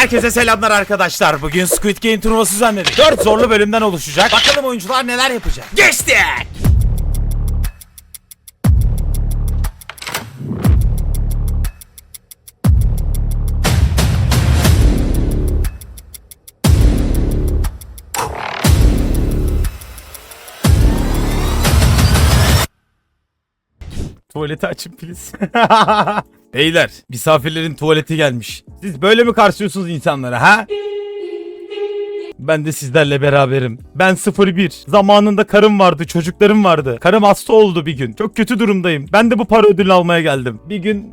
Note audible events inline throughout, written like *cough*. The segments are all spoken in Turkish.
Herkese selamlar arkadaşlar. Bugün Squid Game turnuvası düzenledik. 4 zorlu bölümden oluşacak. Bakalım oyuncular neler yapacak. Geçtik. Tuvaleti açın please. *laughs* Beyler, misafirlerin tuvaleti gelmiş. Siz böyle mi karşılıyorsunuz insanlara ha? Ben de sizlerle beraberim. Ben 01. Zamanında karım vardı, çocuklarım vardı. Karım hasta oldu bir gün. Çok kötü durumdayım. Ben de bu para ödülünü almaya geldim. Bir gün...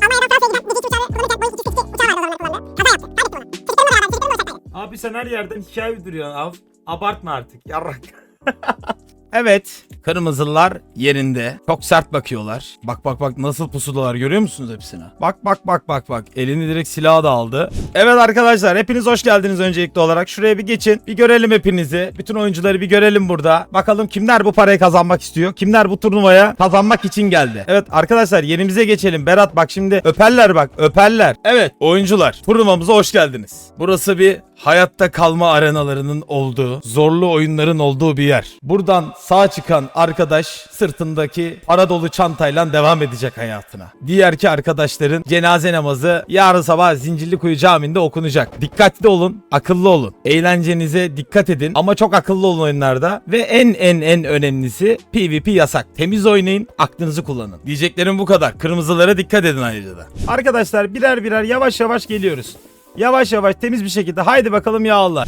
Abi sen her yerden hikaye uyduruyorsun. Abartma artık. Yarrak. *laughs* Evet. Kırmızılar yerinde. Çok sert bakıyorlar. Bak bak bak nasıl pusudalar görüyor musunuz hepsine? Bak bak bak bak bak. Elini direkt silaha da aldı. Evet arkadaşlar hepiniz hoş geldiniz öncelikli olarak. Şuraya bir geçin. Bir görelim hepinizi. Bütün oyuncuları bir görelim burada. Bakalım kimler bu parayı kazanmak istiyor? Kimler bu turnuvaya kazanmak için geldi? Evet arkadaşlar yerimize geçelim. Berat bak şimdi öperler bak öperler. Evet oyuncular turnuvamıza hoş geldiniz. Burası bir hayatta kalma arenalarının olduğu, zorlu oyunların olduğu bir yer. Buradan sağ çıkan arkadaş sırtındaki para dolu çantayla devam edecek hayatına. Diğerki arkadaşların cenaze namazı yarın sabah Zincirlikuyu Camii'nde okunacak. Dikkatli olun, akıllı olun. Eğlencenize dikkat edin ama çok akıllı olun oyunlarda ve en en en önemlisi PvP yasak. Temiz oynayın, aklınızı kullanın. Diyeceklerim bu kadar. Kırmızılara dikkat edin ayrıca da. Arkadaşlar birer birer yavaş yavaş geliyoruz. Yavaş yavaş temiz bir şekilde haydi bakalım ya Allah.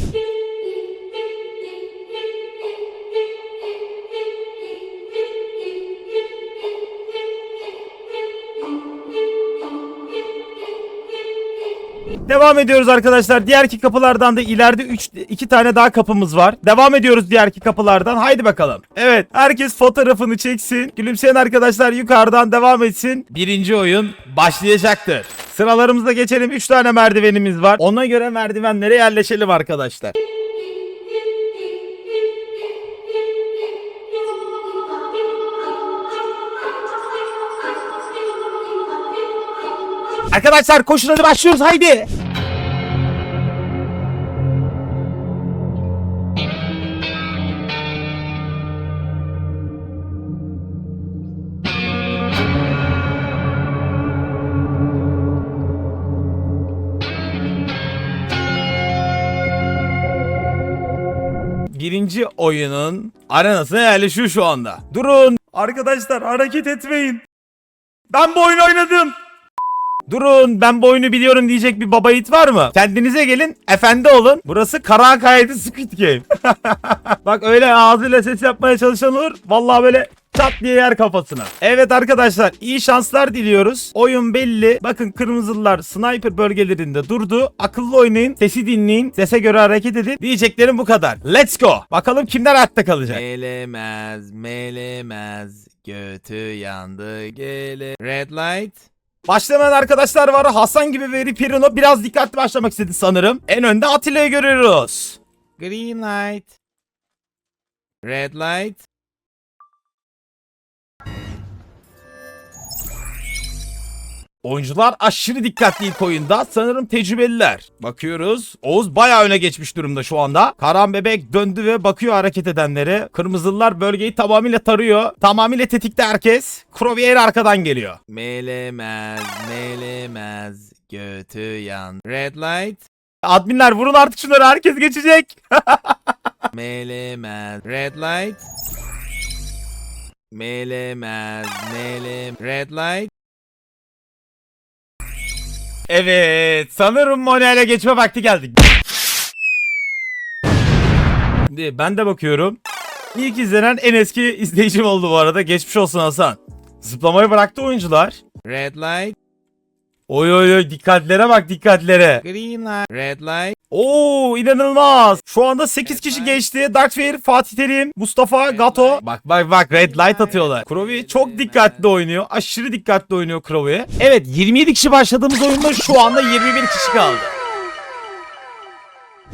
Devam ediyoruz arkadaşlar. Diğerki kapılardan da ileride 3 2 tane daha kapımız var. Devam ediyoruz diğerki kapılardan. Haydi bakalım. Evet, herkes fotoğrafını çeksin. Gülümseyen arkadaşlar yukarıdan devam etsin. Birinci oyun başlayacaktır. Sıralarımıza geçelim. 3 tane merdivenimiz var. Ona göre merdivenlere yerleşelim arkadaşlar. Arkadaşlar koşun hadi başlıyoruz haydi. Birinci oyunun arenasına yerleşiyor şu anda. Durun. Arkadaşlar hareket etmeyin. Ben bu oyunu oynadım. Durun ben bu oyunu biliyorum diyecek bir baba yiğit var mı? Kendinize gelin efendi olun. Burası Karakaya'da Squid Game. *laughs* Bak öyle ağzıyla ses yapmaya çalışan olur. Vallahi böyle çat diye yer kafasına. Evet arkadaşlar iyi şanslar diliyoruz. Oyun belli. Bakın kırmızılar sniper bölgelerinde durdu. Akıllı oynayın. Sesi dinleyin. Sese göre hareket edin. Diyeceklerim bu kadar. Let's go. Bakalım kimler hayatta kalacak. Melemez, melemez, götü yandı, gele. Red light. Başlamayan arkadaşlar var. Hasan gibi veri Pirino biraz dikkatli başlamak istedi sanırım. En önde Atilla'yı görüyoruz. Green light. Red light. Oyuncular aşırı dikkatli ilk oyunda. Sanırım tecrübeliler. Bakıyoruz. Oğuz bayağı öne geçmiş durumda şu anda. Karan Bebek döndü ve bakıyor hareket edenlere. Kırmızılılar bölgeyi tamamıyla tarıyor. Tamamıyla tetikte herkes. Crovier arkadan geliyor. Melemez, melemez, götü yandı. Red light. Adminler vurun artık şunları herkes geçecek. *laughs* Melemez. Red light. Melemez, melem. Red light. Evet sanırım Monel'e geçme vakti geldi. Şimdi ben de bakıyorum. İlk izlenen en eski izleyicim oldu bu arada. Geçmiş olsun Hasan. Zıplamayı bıraktı oyuncular. Red light. Oy oy oy dikkatlere bak dikkatlere. Green light. Red light. Oo inanılmaz. Şu anda 8 kişi geçti. Darkfire, Fatih Terim, Mustafa, Gato. Bak bak bak red light atıyorlar. Krovi çok dikkatli oynuyor. Aşırı dikkatli oynuyor Krovi. Evet 27 kişi başladığımız oyunda şu anda 21 kişi kaldı.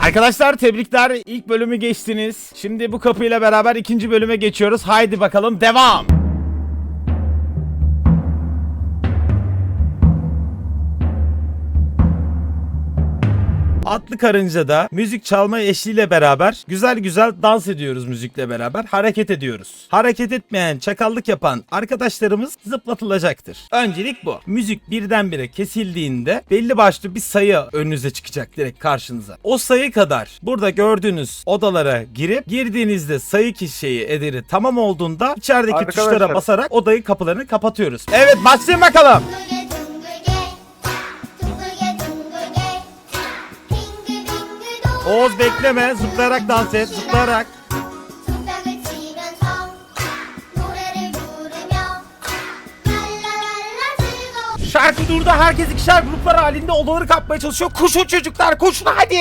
Arkadaşlar tebrikler. İlk bölümü geçtiniz. Şimdi bu kapıyla beraber ikinci bölüme geçiyoruz. Haydi bakalım devam. Atlı karınca da müzik çalma eşliğiyle beraber güzel güzel dans ediyoruz müzikle beraber. Hareket ediyoruz. Hareket etmeyen, çakallık yapan arkadaşlarımız zıplatılacaktır. Öncelik bu. Müzik birdenbire kesildiğinde belli başlı bir sayı önünüze çıkacak direkt karşınıza. O sayı kadar burada gördüğünüz odalara girip girdiğinizde sayı kişiyi ederi tamam olduğunda içerideki Arkadaşlar. tuşlara basarak odayı kapılarını kapatıyoruz. Evet başlayın bakalım. Oğuz bekleme zıplayarak dans et zıplayarak. Şarkı durdu. Herkes ikişer gruplar halinde odaları kapmaya çalışıyor. Koşun çocuklar koşun hadi.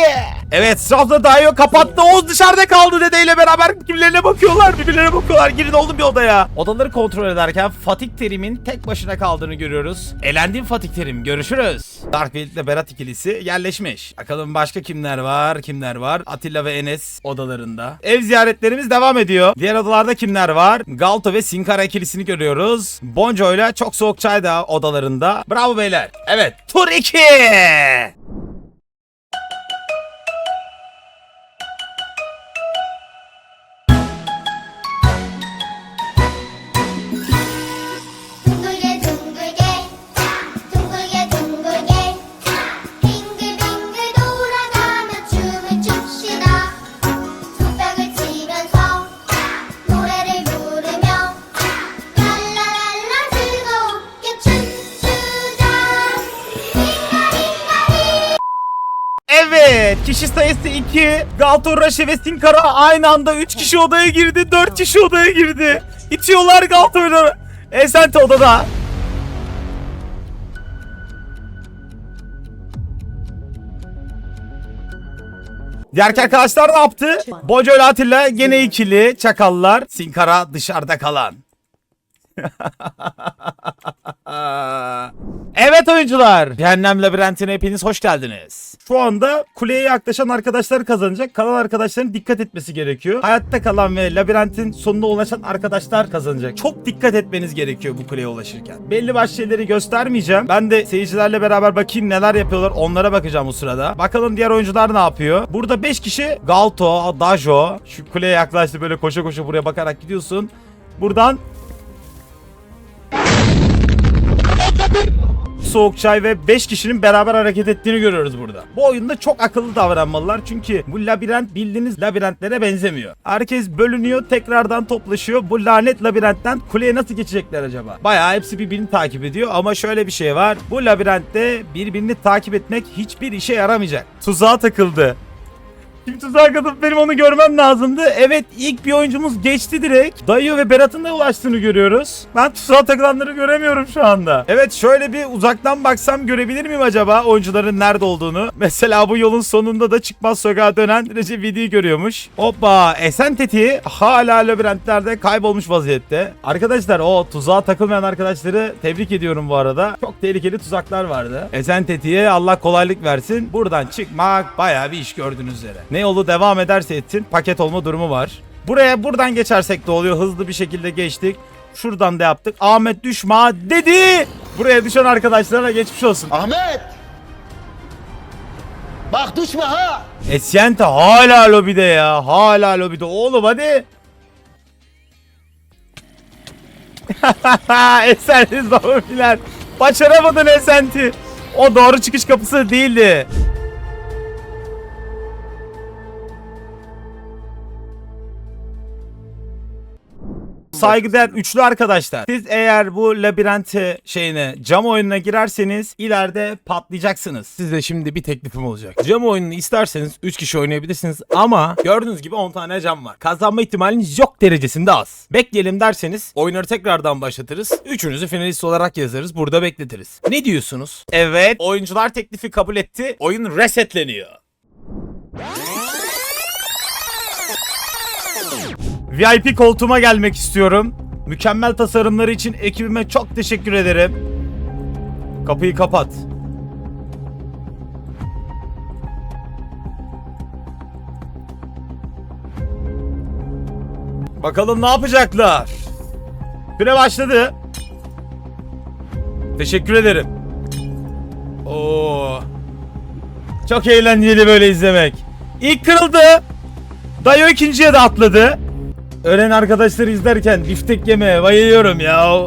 Evet sırafta Dayo kapattı. Oğuz dışarıda kaldı dedeyle beraber birbirlerine bakıyorlar. Birbirlerine bakıyorlar. Girin oğlum bir odaya. Odaları kontrol ederken Fatih Terim'in tek başına kaldığını görüyoruz. Elendin Fatih Terim. Görüşürüz. Darkfield ile Berat ikilisi yerleşmiş. Bakalım başka kimler var? Kimler var? Atilla ve Enes odalarında. Ev ziyaretlerimiz devam ediyor. Diğer odalarda kimler var? Galto ve Sinkara ikilisini görüyoruz. Bonjo ile Çok Soğuk Çay da odalarında. Bravo beyler. Evet. Tur 2. Evet. Kişi sayısı 2. Galto, Raşe ve Sinkara aynı anda 3 kişi odaya girdi. 4 kişi odaya girdi. İtiyorlar Galto'yu. Esente odada. Diğer arkadaşlar ne yaptı? Bojo ile Atilla gene ikili çakallar. Sinkara dışarıda kalan. *laughs* evet oyuncular. Cehennem labirentine hepiniz hoş geldiniz. Şu anda kuleye yaklaşan arkadaşlar kazanacak. Kalan arkadaşların dikkat etmesi gerekiyor. Hayatta kalan ve labirentin sonuna ulaşan arkadaşlar kazanacak. Çok dikkat etmeniz gerekiyor bu kuleye ulaşırken. Belli başlı şeyleri göstermeyeceğim. Ben de seyircilerle beraber bakayım neler yapıyorlar. Onlara bakacağım bu sırada. Bakalım diğer oyuncular ne yapıyor. Burada 5 kişi Galto, Dajo. Şu kuleye yaklaştı böyle koşa koşa buraya bakarak gidiyorsun. Buradan soğuk çay ve 5 kişinin beraber hareket ettiğini görüyoruz burada. Bu oyunda çok akıllı davranmalılar çünkü bu labirent bildiğiniz labirentlere benzemiyor. Herkes bölünüyor, tekrardan toplaşıyor. Bu lanet labirentten kuleye nasıl geçecekler acaba? Bayağı hepsi birbirini takip ediyor ama şöyle bir şey var. Bu labirentte birbirini takip etmek hiçbir işe yaramayacak. Tuzağa takıldı. Kim tuzağa katılıp benim onu görmem lazımdı. Evet ilk bir oyuncumuz geçti direkt. Dayı ve Berat'ın da ulaştığını görüyoruz. Ben tuzağa takılanları göremiyorum şu anda. Evet şöyle bir uzaktan baksam görebilir miyim acaba oyuncuların nerede olduğunu? *laughs* Mesela bu yolun sonunda da çıkmaz sokağa dönen Recep Vedi'yi görüyormuş. Hoppa Esen Teti hala labirentlerde kaybolmuş vaziyette. Arkadaşlar o tuzağa takılmayan arkadaşları tebrik ediyorum bu arada. Çok tehlikeli tuzaklar vardı. Esen Teti'ye Allah kolaylık versin. Buradan çıkmak bayağı bir iş gördüğünüz üzere. Ne yolu devam ederse etsin paket olma durumu var. Buraya buradan geçersek de oluyor. Hızlı bir şekilde geçtik. Şuradan da yaptık. Ahmet düşma dedi. Buraya düşen arkadaşlara geçmiş olsun. Ahmet! Bak düşme ha! Esyente hala lobide ya. Hala lobide. Oğlum hadi. *laughs* Esensiz babafiler. Başaramadın Esenti. O doğru çıkış kapısı değildi. Saygıdeğer üçlü arkadaşlar. Siz eğer bu labirenti şeyine cam oyununa girerseniz ileride patlayacaksınız. Size şimdi bir teklifim olacak. Cam oyununu isterseniz 3 kişi oynayabilirsiniz ama gördüğünüz gibi 10 tane cam var. Kazanma ihtimaliniz yok derecesinde az. Bekleyelim derseniz oyunları tekrardan başlatırız. Üçünüzü finalist olarak yazarız. Burada bekletiriz. Ne diyorsunuz? Evet. Oyuncular teklifi kabul etti. Oyun resetleniyor. VIP koltuğuma gelmek istiyorum. Mükemmel tasarımları için ekibime çok teşekkür ederim. Kapıyı kapat. Bakalım ne yapacaklar. Süre başladı. Teşekkür ederim. Oo. Çok eğlenceli böyle izlemek. İlk kırıldı. Dayo ikinciye de atladı. Ölen arkadaşları izlerken biftek yemeye bayılıyorum ya.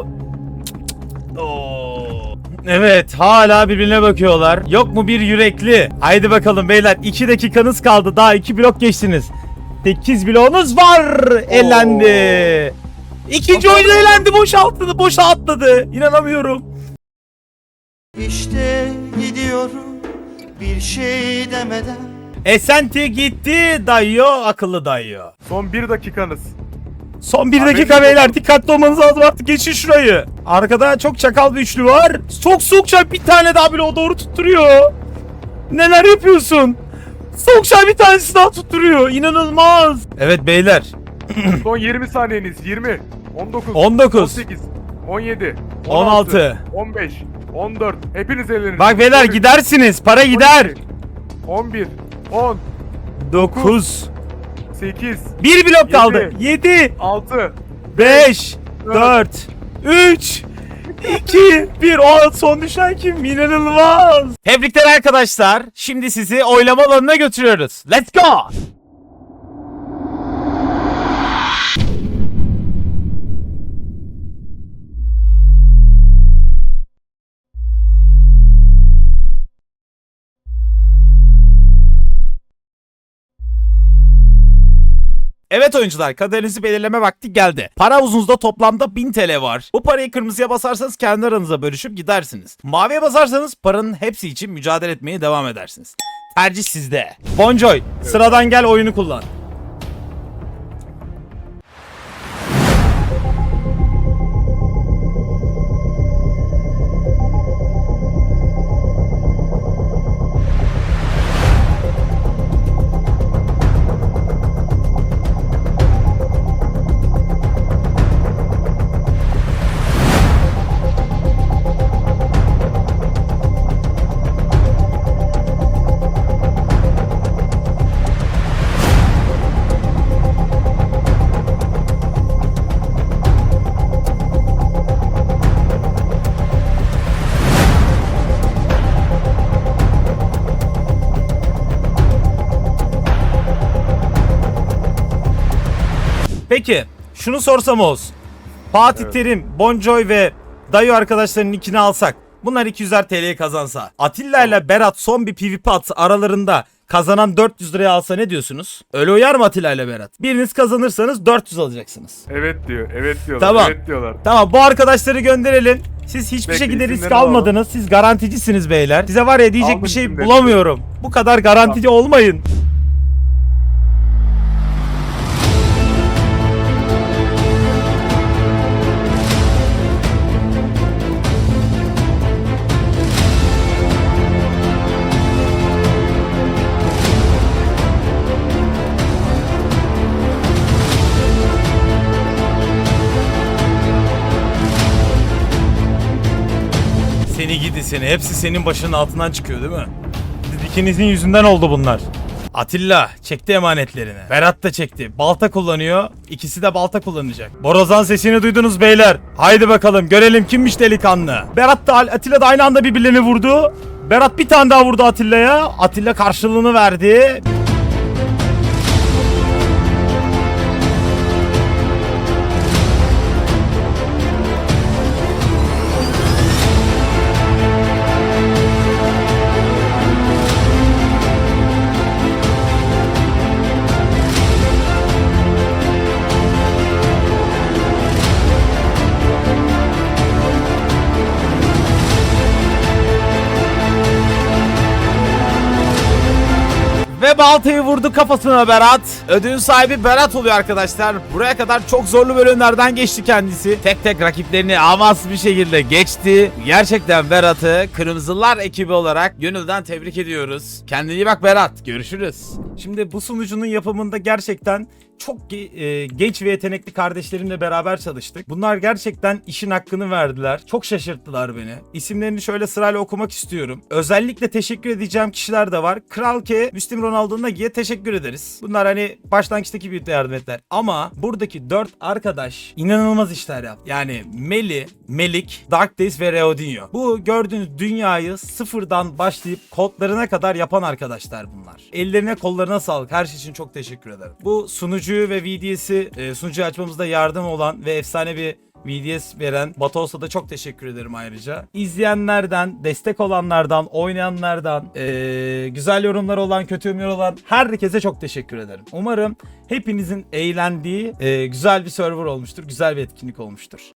Oo. Evet hala birbirine bakıyorlar. Yok mu bir yürekli? Haydi bakalım beyler 2 dakikanız kaldı. Daha 2 blok geçtiniz. 8 bloğunuz var. Elendi. İkinci oyun elendi. Boşa atladı. Boşa atladı. İnanamıyorum. İşte gidiyorum bir şey demeden Esenti gitti. Dayıyor. Akıllı dayıyor. Son bir dakikanız. Son bir Abi dakika beyler dikkatli olmanız lazım artık geçin şurayı. Arkada çok çakal bir üçlü var. Sok sokça bir tane daha bile o doğru tutturuyor. Neler yapıyorsun? Sokça bir tanesi daha tutturuyor. İnanılmaz. Evet beyler. *clears throat* Son 20 saniyeniz. 20, 19, 19, 18, 17, 16. 15, 14. Hepiniz elleriniz. Bak beyler gidersiniz. Para gider. 11, 10, 9. 8, Bir blok kaldı. Yedi. 7, 6, 5, 4, 3, 2, 1. O son düşen kim? İnanılmaz. Tebrikler arkadaşlar. Şimdi sizi oylama alanına götürüyoruz. Let's go. Oyuncular kaderinizi belirleme vakti geldi. Para havuzunuzda toplamda 1000 TL var. Bu parayı kırmızıya basarsanız kendi aranızda bölüşüp gidersiniz. Maviye basarsanız paranın hepsi için mücadele etmeye devam edersiniz. Tercih sizde. Bonjoy sıradan gel oyunu kullan. Peki şunu sorsam Oğuz. Fatih Terim, Bonjoy ve Dayo arkadaşlarının ikini alsak. Bunlar 200'er TL'ye kazansa. Atilla ile Berat son bir PvP atsa aralarında kazanan 400 liraya alsa ne diyorsunuz? Öyle uyar mı Atilla ile Berat? Biriniz kazanırsanız 400 alacaksınız. Evet diyor. Evet diyorlar. Tamam. Evet diyorlar. Tamam bu arkadaşları gönderelim. Siz hiçbir Bekle, şekilde risk isimlerini alalım. almadınız. Siz garanticisiniz beyler. Size var ya diyecek Aldım bir şey bulamıyorum. Bu kadar garantici olmayın. Seni. Hepsi senin başının altından çıkıyor değil mi? Siz ikinizin yüzünden oldu bunlar. Atilla çekti emanetlerini. Berat da çekti. Balta kullanıyor. İkisi de balta kullanacak. Borazan sesini duydunuz beyler. Haydi bakalım görelim kimmiş delikanlı. Berat da Atilla da aynı anda birbirlerini vurdu. Berat bir tane daha vurdu Atilla'ya. Atilla karşılığını verdi. Baltayı vurdu kafasına Berat. Ödülün sahibi Berat oluyor arkadaşlar. Buraya kadar çok zorlu bölümlerden geçti kendisi. Tek tek rakiplerini amansız bir şekilde geçti. Gerçekten Berat'ı Kırmızılar ekibi olarak gönülden tebrik ediyoruz. Kendine iyi bak Berat. Görüşürüz. Şimdi bu sunucunun yapımında gerçekten çok ge- e, genç ve yetenekli kardeşlerimle beraber çalıştık. Bunlar gerçekten işin hakkını verdiler. Çok şaşırttılar beni. İsimlerini şöyle sırayla okumak istiyorum. Özellikle teşekkür edeceğim kişiler de var. Kral K, Müslüm Ronaldo Nagi'ye teşekkür ederiz. Bunlar hani başlangıçtaki büyük yardım ettiler. Ama buradaki dört arkadaş inanılmaz işler yaptı. Yani Meli, Melik, Dark Days ve Reodinho. Bu gördüğünüz dünyayı sıfırdan başlayıp kodlarına kadar yapan arkadaşlar bunlar. Ellerine kollarına sağlık. Her şey için çok teşekkür ederim. Bu sunucuyu ve VDS'i e, sunucuyu açmamızda yardım olan ve efsane bir VDS veren Batos'a da çok teşekkür ederim ayrıca. İzleyenlerden, destek olanlardan, oynayanlardan, eee, güzel yorumlar olan, kötü yorumlar olan herkese çok teşekkür ederim. Umarım hepinizin eğlendiği eee, güzel bir server olmuştur, güzel bir etkinlik olmuştur.